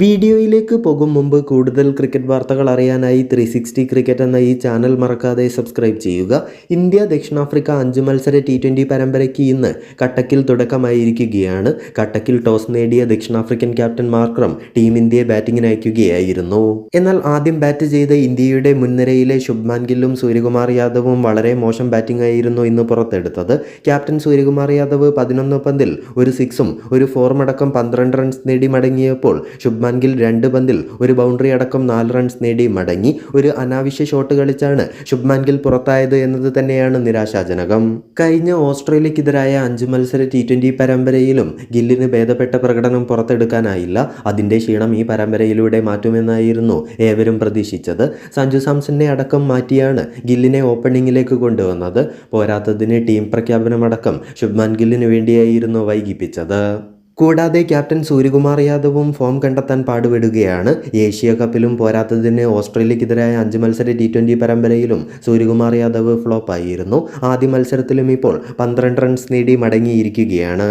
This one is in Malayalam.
വീഡിയോയിലേക്ക് പോകും മുമ്പ് കൂടുതൽ ക്രിക്കറ്റ് വാർത്തകൾ അറിയാനായി ത്രീ സിക്സ്റ്റി ക്രിക്കറ്റ് എന്ന ഈ ചാനൽ മറക്കാതെ സബ്സ്ക്രൈബ് ചെയ്യുക. ഇന്ത്യ ദക്ഷിണാഫ്രിക്ക അഞ്ച് മത്സര ടി ട്വന്റി പരമ്പരയ്ക്ക് ഇന്ന് കട്ടക്കിൽ തുടക്കമായിരിക്കുകയാണ്. കട്ടക്കിൽ ടോസ് നേടിയ ദക്ഷിണാഫ്രിക്കൻ ക്യാപ്റ്റൻ മാർക്രം ടീം ഇന്ത്യയെ ബാറ്റിംഗിന് അയക്കുകയായിരുന്നു. എന്നാൽ ആദ്യം ബാറ്റ് ചെയ്ത ഇന്ത്യയുടെ മുൻനിരയിലെ ശുഭ്മാൻ ഗില്ലും സൂര്യകുമാർ യാദവും വളരെ മോശം ബാറ്റിംഗ് ആയിരുന്നു ഇന്ന് പുറത്തെടുത്തത്. ക്യാപ്റ്റൻ സൂര്യകുമാർ യാദവ് പതിനൊന്ന് പന്തിൽ ഒരു സിക്സും ഒരു ഫോറുമടക്കം പന്ത്രണ്ട് റൺസ് നേടി മടങ്ങിയപ്പോൾ ശുഭ്മാൻ ഗിൽ രണ്ട് പന്തിൽ ഒരു ബൗണ്ടറി അടക്കം നാല് റൺസ് നേടി മടങ്ങി ഒരു അനാവശ്യ ഷോട്ട് കളിച്ചാണ് ശുഭ്മാൻഗിൽ പുറത്തായത് എന്നത് തന്നെയാണ് നിരാശാജനകം. കഴിഞ്ഞ ഓസ്ട്രേലിയക്കെതിരായ അഞ്ച് മത്സര ടി ട്വന്റി പരമ്പരയിലും ഗില്ലിന് ഭേദപ്പെട്ട പ്രകടനം പുറത്തെടുക്കാനായില്ല. അതിന്റെ ക്ഷീണം ഈ പരമ്പരയിലൂടെ മാറ്റുമെന്നായിരുന്നു ഏവരും പ്രതീക്ഷിച്ചത്. സഞ്ജു സാംസണിനെ അടക്കം മാറ്റിയാണ് ഗില്ലിനെ ഓപ്പണിംഗിലേക്ക് കൊണ്ടുവന്നത്. പോരാത്തതിന് ടീം പ്രഖ്യാപനമടക്കം ശുഭ്മാൻ ഗില്ലിന് വേണ്ടിയായിരുന്നു വൈകിപ്പിച്ചത്. കൂടാതെ ക്യാപ്റ്റൻ സൂര്യകുമാർ യാദവും ഫോം കണ്ടെത്താൻ പാടുപെടുകയാണ്. ഏഷ്യ കപ്പിലും പോരാത്തതിന് ഓസ്ട്രേലിയക്കെതിരായ അഞ്ച് മത്സര ടി ട്വന്റി പരമ്പരയിലും സൂര്യകുമാർ യാദവ് ഫ്ലോപ്പായിരുന്നു. ആദ്യ മത്സരത്തിലും ഇപ്പോൾ പന്ത്രണ്ട് റൺസ് നേടി മടങ്ങിയിരിക്കുകയാണ്.